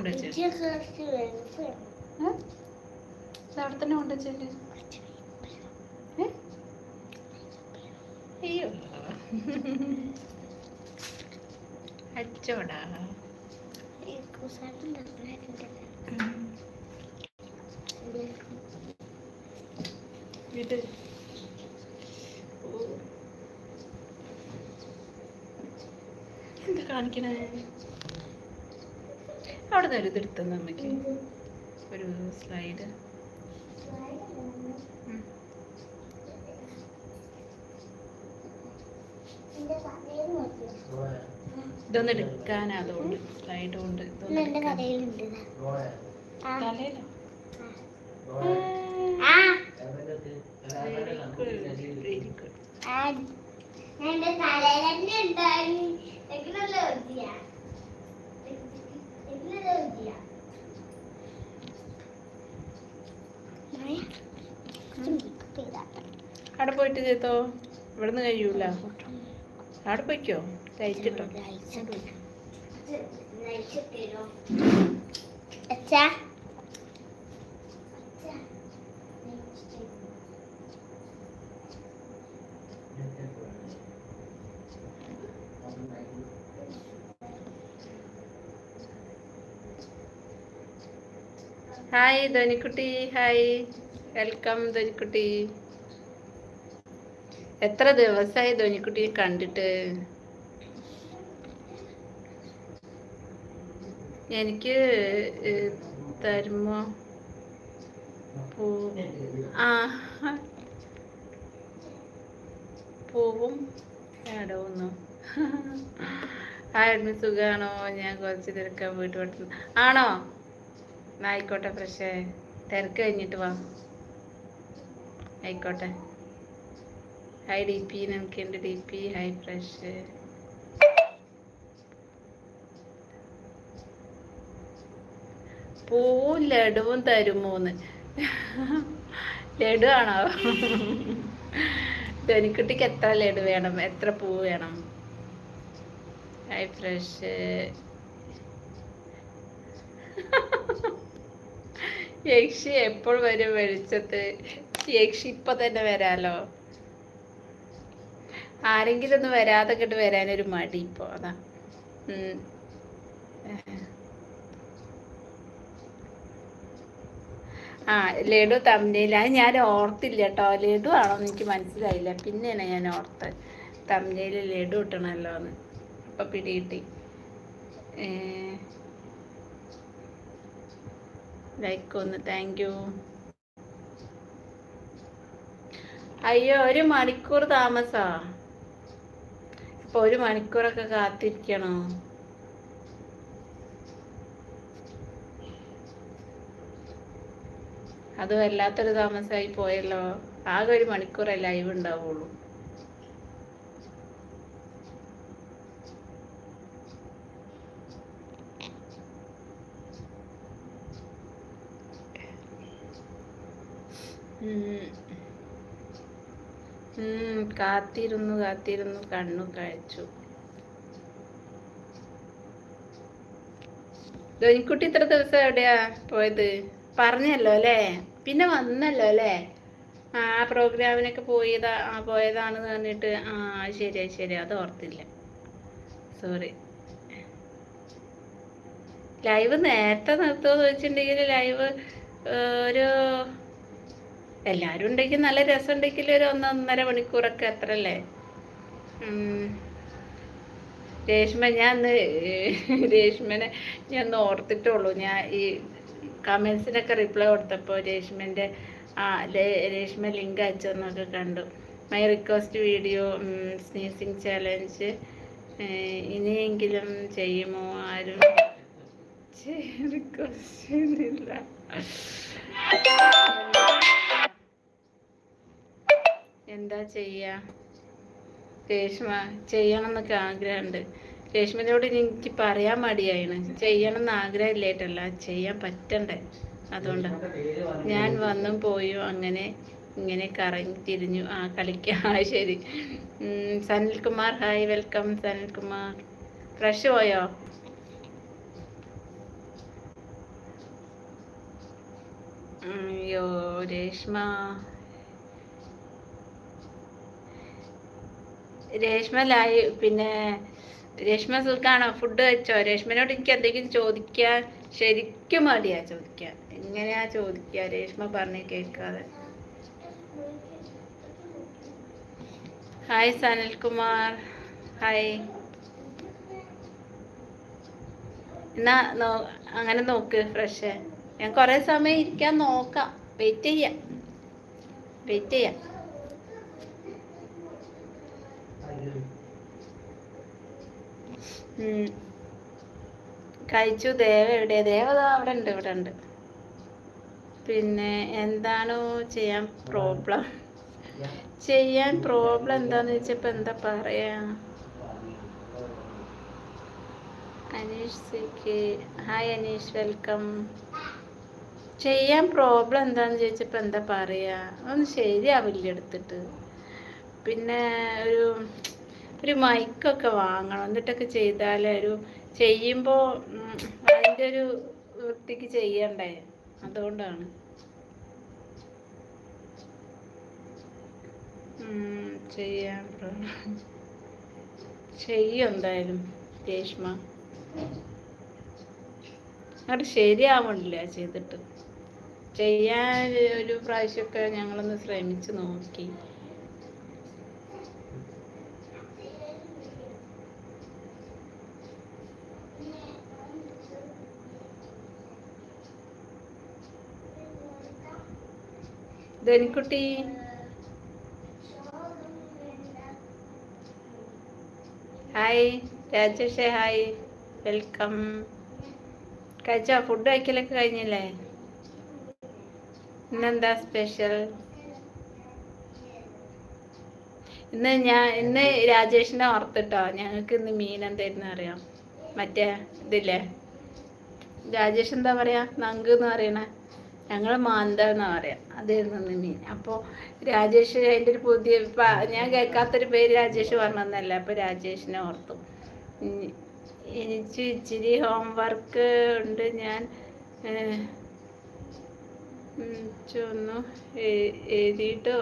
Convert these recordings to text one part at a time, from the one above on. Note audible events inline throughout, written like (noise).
അവിടെ തന്നെ? അയ്യോ. അച്ചോടാ. എന്താ കാണിക്കണേ. അവിടെ നിന്ന് ഒരു ഇതെടുത്ത നമ്മക്ക് ഒരു സ്ലൈഡ് ഇതൊന്ന് എടുക്കാൻ അതുകൊണ്ട് സ്ലൈഡ് കൊണ്ട് തലയിലോ? എന്റെ തലയിൽ തന്നെ ഉണ്ടായി. അവിടെ പോയിട്ട് ചെയ്തോ ഇവിടുന്ന് കഴിയൂല. അവിടെ പോയിക്കോ? ലൈറ്റ് ഇട്ടോ hi Dhanikkutty hi. Welcome Dhanikkutty. എത്ര ദിവസമായി ധനിക്കുട്ടിയെ കണ്ടിട്ട്? എനിക്ക് തരുമോ? പൂ ആ പൂവും ആ ആയിരുന്നു സുഖാണോ? ഞാൻ കുറച്ച് തിരക്കാൻ വീട്ടുപെട്ടു ആണോ? ആയിക്കോട്ടെ ഫ്രഷേ തിരക്ക് കഴിഞ്ഞിട്ട് വാ. ആയിക്കോട്ടെ. ഹായ് ഡി പി നമുക്ക് എന്റെ ഡി പി ഹായ് ഫ്രഷ് പൂവും ലഡുവും തരുമോന്ന് ലഡു ആണോ? ധനിക്കുട്ടിക്ക് എത്ര ലഡു വേണം? എത്ര പൂ വേണം? ഹായ് ഫ്രഷ് യക്ഷി എപ്പോൾ വരും വെളിച്ചത്ത്? യക്ഷി ഇപ്പൊ തന്നെ വരാലോ? ആരെങ്കിലും ഒന്ന് വരാതെ കിട്ട് വരാനൊരു മടി ഇപ്പൊ അതാ. ആ ലഡു തമ്മിൽ. അത് ഞാൻ ഓർത്തില്ല കേട്ടോ ലഡു ആണോന്ന് എനിക്ക് മനസ്സിലായില്ല. പിന്നെയാണ് ഞാൻ ഓർത്ത് തമ്മിൽ ലഡു കിട്ടണമല്ലോ എന്ന് അപ്പൊ പിടികിട്ടി ലൈക്ക് ഒന്ന് താങ്ക് യു അയ്യോ ഒരു മണിക്കൂർ താമസാ. ഇപ്പൊ ഒരു മണിക്കൂറൊക്കെ കാത്തിരിക്കണോ? അത് വല്ലാത്തൊരു താമസമായി പോയല്ലോ. ആകെ ഒരു മണിക്കൂറേ ലൈവ് ഉണ്ടാവുള്ളൂ. കാത്തിരുന്നു കാത്തിരുന്നു കണ്ണു കഴിച്ചു. ധോനിക്കുട്ടി ഇത്ര ദിവസം എവിടെയാ പോയത്? പറഞ്ഞല്ലോ അല്ലേ? പിന്നെ വന്നല്ലോ അല്ലേ? ആ പ്രോഗ്രാമിനൊക്കെ പോയതാ ആ പോയതാണെന്ന് പറഞ്ഞിട്ട് ആ ശരി ശരി അത് ഓർത്തില്ല. സോറി ലൈവ് നേരത്തെ നിർത്തുമെന്ന് വെച്ചിട്ടുണ്ടെങ്കിൽ ലൈവ് ഒരു എല്ലാവരും ഉണ്ടെങ്കിൽ നല്ല രസം ഉണ്ടെങ്കിൽ ഒരു ഒന്നൊന്നര മണിക്കൂറൊക്കെ അത്ര അല്ലേ. രേഷ്മ ഞാൻ (laughs) രേഷ്മനെ ഞാൻ ഒന്ന് ഓർത്തിട്ടുള്ളൂ ഞാൻ ഈ കമൻസിനൊക്കെ റിപ്ലൈ കൊടുത്തപ്പോൾ രേഷ്മന്റെ ആ രേഷ്മ ലിങ്ക് അയച്ചെന്നൊക്കെ കണ്ടു. My request video sneezing challenge ഇനിയെങ്കിലും ചെയ്യുമോ ആരും? (laughs) റിക്വസ്റ്റ് ഇല്ല എന്താ ചെയ്യാ? രേഷ്മ ചെയ്യണം എന്നൊക്കെ ആഗ്രഹമുണ്ട് രേഷ്മനോട് എനിക്ക് പറയാൻ മടിയായിരുന്നു ചെയ്യണം എന്ന് ആഗ്രഹം ഇല്ലേട്ടല്ല ചെയ്യാൻ പറ്റണ്ടേ? അതുകൊണ്ടാണ് ഞാൻ വന്നും പോയും അങ്ങനെ ഇങ്ങനെ കറങ്ങി തിരിഞ്ഞു. ആ കളിക്കാം. ആ ശരി. Sanilkumar hi welcome Sanilkumar fresh പോയോ? അയ്യോ രേഷ്മ. രേഷ്മ ലൈ പിന്നെ രേഷ്മ സുഖാണോ ഫുഡ് കഴിച്ചോ രേഷ്മനോട് എനിക്ക് എന്തെങ്കിലും ചോദിക്കാൻ ശരിക്കും മടിയാ ചോദിക്കാൻ. എങ്ങനെയാ ചോദിക്കുക രേഷ്മ പറഞ്ഞ് കേൾക്കാതെ. ഹായ് സനൽകുമാർ ഹായ് എന്നാ നോ അങ്ങനെ നോക്ക് ഫ്രഷ്. ഞാൻ കുറേ സമയം ഇരിക്കാൻ നോക്കാം. വെയിറ്റ് ചെയ്യാം. വെയിറ്റ് ചെയ്യാം. കഴിച്ചു ദേവ എവിടെ? ദേവ അവിടെ ഉണ്ട് ഇവിടെ ഉണ്ട്. പിന്നെ എന്താണോ ചെയ്യാൻ പ്രോബ്ലം ചെയ്യാൻ പ്രോബ്ലം എന്താന്ന് വെച്ചപ്പോ എന്താ പറയാ? Aneesh sick hi Aneesh welcome ചെയ്യാൻ പ്രോബ്ലം എന്താന്ന് ചോദിച്ചപ്പ എന്താ പറയാ? ഒന്നും ശരിയാവില്ല എടുത്തിട്ട്. പിന്നെ ഒരു ഒരു മൈക്കൊക്കെ വാങ്ങണം. എന്നിട്ടൊക്കെ ചെയ്താൽ ഒരു ചെയ്യുമ്പോൾ അതിന്റെ ഒരു വൃത്തിക്ക് ചെയ്യണ്ടേ? അതുകൊണ്ടാണ്. ചെയ്യാൻ ചെയ്യും എന്തായാലും രേഷ്മ. അത് ശരിയാവണില്ല ചെയ്തിട്ട്. ചെയ്യാൻ ഒരു പ്രാവശ്യമൊക്കെ ഞങ്ങളൊന്ന് ശ്രമിച്ചു നോക്കി. ധനിക്കുട്ടി. ഹായ് രാജേഷേ ഹായ് വെൽക്കം കഴിച്ച? ഫുഡ് കഴിക്കലൊക്കെ കഴിഞ്ഞില്ലേ? ഇന്നെന്താ സ്പെഷ്യൽ ഇന്ന് ഞാൻ ഇന്ന് രാജേഷിന്റെ ഓർത്തിട്ടോ? ഞങ്ങൾക്ക് ഇന്ന് മീൻ എന്തായിരുന്നു അറിയാം. മറ്റേ ഇതില്ലേ? രാജേഷ് എന്താ പറയാ? നങ്ക് എന്ന് പറയണേ. ഞങ്ങൾ മാന്ത എന്നാ പറയാം. അതായിരുന്നു മീൻ അപ്പോൾ രാജേഷ് അതിന്റെ ഒരു പുതിയ ഞാൻ കേൾക്കാത്തൊരു പേര് രാജേഷ് പറഞ്ഞതല്ല അപ്പോൾ രാജേഷിനെ ഓർത്തു. എനിക്ക് ഇച്ചിരി ഹോംവർക്ക് ഉണ്ട്. ഞാൻ ചൊന്നു എഴുതിയിട്ട്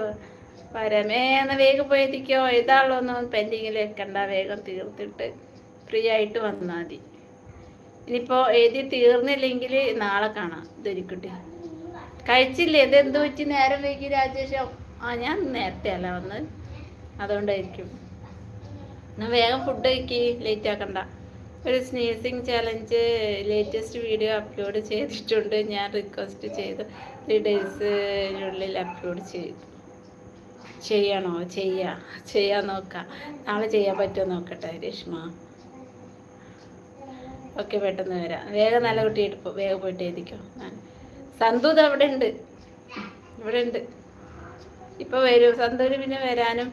വരമേ. എന്ന് വേഗം പോയി എത്തിക്കോ എഴുതാളൊന്നും പെൻഡിങ്ങിൽ വെക്കണ്ട. വേഗം തീർത്തിട്ട് ഫ്രീ ആയിട്ട് വന്നാൽ മതി. ഇനിയിപ്പോൾ എഴുതി തീർന്നില്ലെങ്കിൽ നാളെ കാണാം. ധരിക്കുട്ടി കഴിച്ചില്ലേ? ഇത് എന്ത് പറ്റി? നേരം വൈകി രാജേഷ്. ആ ഞാൻ നേരത്തെ അല്ല വന്ന് അതുകൊണ്ടായിരിക്കും. എന്നാൽ വേഗം ഫുഡ് കഴിക്കി. ലേറ്റ് ആക്കണ്ട. ഒരു sneezing challenge latest video upload ചെയ്തിട്ടുണ്ട്. ഞാൻ റിക്വസ്റ്റ് ചെയ്തു. ത്രീ ഡേയ്സിനുള്ളിൽ അപ്ലോഡ് ചെയ്തു ചെയ്യണോ? ചെയ്യാ. ചെയ്യാൻ നോക്കാം. നാളെ ചെയ്യാൻ പറ്റുമോ നോക്കട്ടെ രേഷ്മ. ഓക്കെ പെട്ടെന്ന് വരാം. വേഗം നല്ല കുട്ടി പോ വേഗം പോയിട്ട് എഴുതിക്കോ. ഞാൻ സന്തു അവിടെ ഉണ്ട്. ഇവിടെ ഉണ്ട്. ഇപ്പോൾ വരും. സന്തൂര് പിന്നെ വരാനും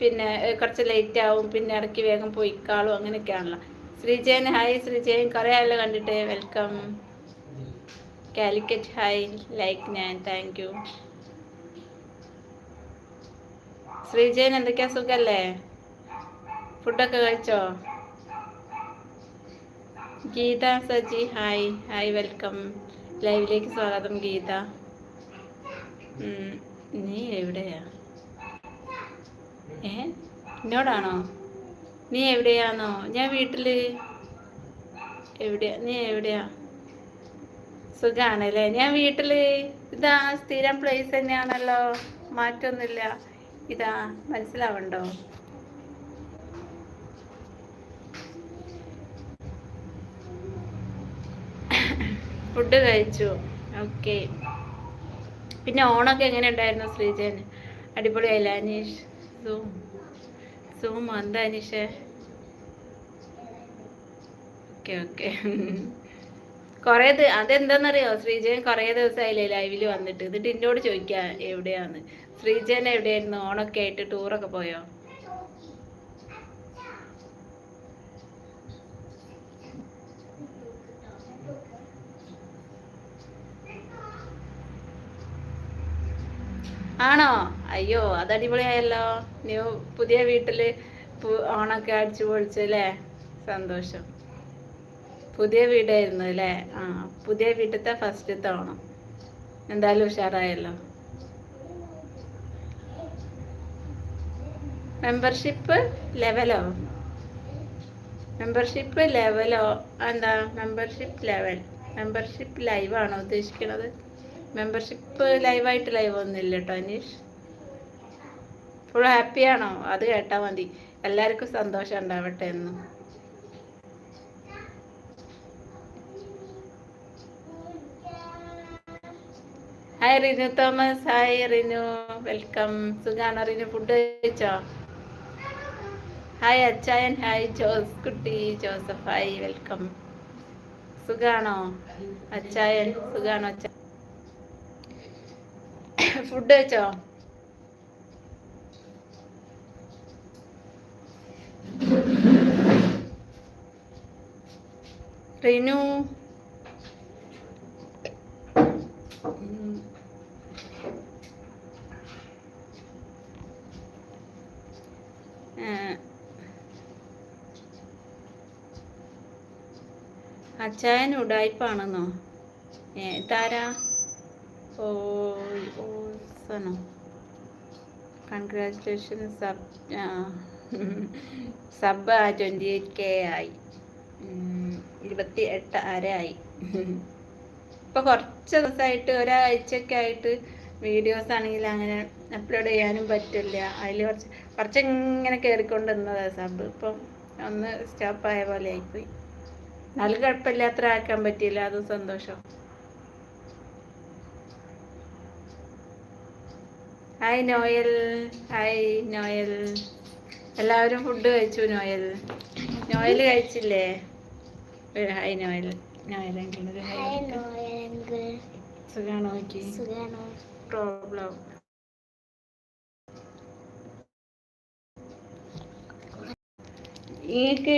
പിന്നെ കുറച്ച് ലേറ്റ് ആവും. പിന്നെ ഇടയ്ക്ക് വേഗം പോയിക്കാളും അങ്ങനെയൊക്കെയാണല്ലോ ശ്രീജയൻ ഹായ് ശ്രീജയൻ കുറേ ആയല്ലോ കണ്ടിട്ട്. വെൽക്കം കാലിക്കറ്റ് ഹായ് ലൈക്ക് ഞാൻ. താങ്ക് യു ശ്രീജയൻ എന്തൊക്കെയാ? സുഖല്ലേ? ഫുഡൊക്കെ കഴിച്ചോ? Geetha Saji hi hi welcome ലൈവിലേക്ക് സ്വാഗതം ഗീത. നീ എവിടെയാ? ഏ? എന്നോടാണോ? നീ എവിടെയാണോ ഞാൻ വീട്ടിൽ. എവിടെയാ? നീ എവിടെയാ? സുഖാണല്ലേ? ഞാൻ വീട്ടിൽ. ഇതാ സ്ഥിരം പ്ലേസ് തന്നെയാണല്ലോ. മാറ്റമൊന്നുമില്ല ഇതാ മനസ്സിലാവണ്ടോ? ഫുഡ് കഴിച്ചു. ഓക്കെ പിന്നെ ഓണൊക്കെ എങ്ങനെ ഉണ്ടായിരുന്നു ശ്രീജൻ അടിപൊളിയായില്ല അനീഷ്? സൂം സൂം എന്താ അനീഷ്? ഓക്കെ ഓക്കെ കുറേ അതെന്താണെന്നറിയോ ശ്രീജയൻ കുറേ ദിവസമായില്ലേ ലൈവിൽ വന്നിട്ട്. എന്നിട്ട് എന്നോട് ചോദിക്കുക എവിടെയാന്ന്. ശ്രീജയൻ എവിടെയായിരുന്നു? ഓണൊക്കെ ആയിട്ട് ടൂറൊക്കെ പോയോ? ആണോ? അയ്യോ അത് അടിപൊളിയായല്ലോ നീ പുതിയ വീട്ടിൽ ഓണൊക്കെ അടിച്ചു പൊളിച്ചു അല്ലേ സന്തോഷം. പുതിയ വീടായിരുന്നു അല്ലേ ആ പുതിയ വീട്ടിലത്തെ ഫസ്റ്റത്തെ ഓണം. എന്തായാലും ഉഷാറായല്ലോ. മെമ്പർഷിപ്പ് ലെവലോ? മെമ്പർഷിപ്പ് ലെവലോ? എന്താ? Membership level. മെമ്പർഷിപ്പ് ലൈവ് ആണോ ഉദ്ദേശിക്കുന്നത് മെമ്പർഷിപ്പ് ലൈവായിട്ട് ലൈവ് ഒന്നുമില്ല കേട്ടോ അനീഷ്. ഫുൾ ഹാപ്പിയാണോ അത് കേട്ടാൽ മതി. എല്ലാവർക്കും സന്തോഷം ഉണ്ടാവട്ടെ എന്നും. Hi Rinu Thomas hi Rinu welcome സുഖാണോ റിനു ഫുഡ് കഴിച്ചോ? ഹായ് അച്ചായൻ. Hi Jose Kutty Joseph hi welcome സുഖാണോ? അച്ചായൻ സുഖാണോ അച്ഛ ഫുഡ് കഴിച്ചോ? റിനു. അച്ചായൻ ഉടായ്പാണെന്നോ ഏ താരാ ഓ. ഓസനോ congratulation sub sub twenty eight K ആയി. ഇരുപത്തി എട്ട് അര ആയി. ഇപ്പൊ കുറച്ച് ദിവസമായിട്ട് ഒരാഴ്ചയൊക്കെ ആയിട്ട് വീഡിയോസ് ആണെങ്കിൽ അങ്ങനെ അപ്ലോഡ് ചെയ്യാനും പറ്റില്ല. അതിൽ കുറച്ച് കുറച്ച് ഇങ്ങനെ കയറിക്കൊണ്ട് നിന്നതാ സബ്. ഇപ്പം ഒന്ന് സ്റ്റോപ്പ് ആയ പോലെ ആയിപ്പോയി. എന്നാലും കുഴപ്പമില്ലാത്ര ആക്കാൻ പറ്റിയില്ല. അതും സന്തോഷം. ഹായ് നോയൽ ഹായ് നോയൽ എല്ലാവരും ഫുഡ് കഴിച്ചു നോയൽ നോയൽ കഴിച്ചില്ലേ? ഒരു ഹായ് നോയൽ നോയൽ ഹായ് സുഖാണോ നോക്കി? പ്രോബ്ലം നിങ്ങൾക്ക്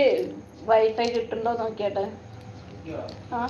വൈഫൈ കിട്ടുന്നുണ്ടോ നോക്കിയാട്ടെ. ആ?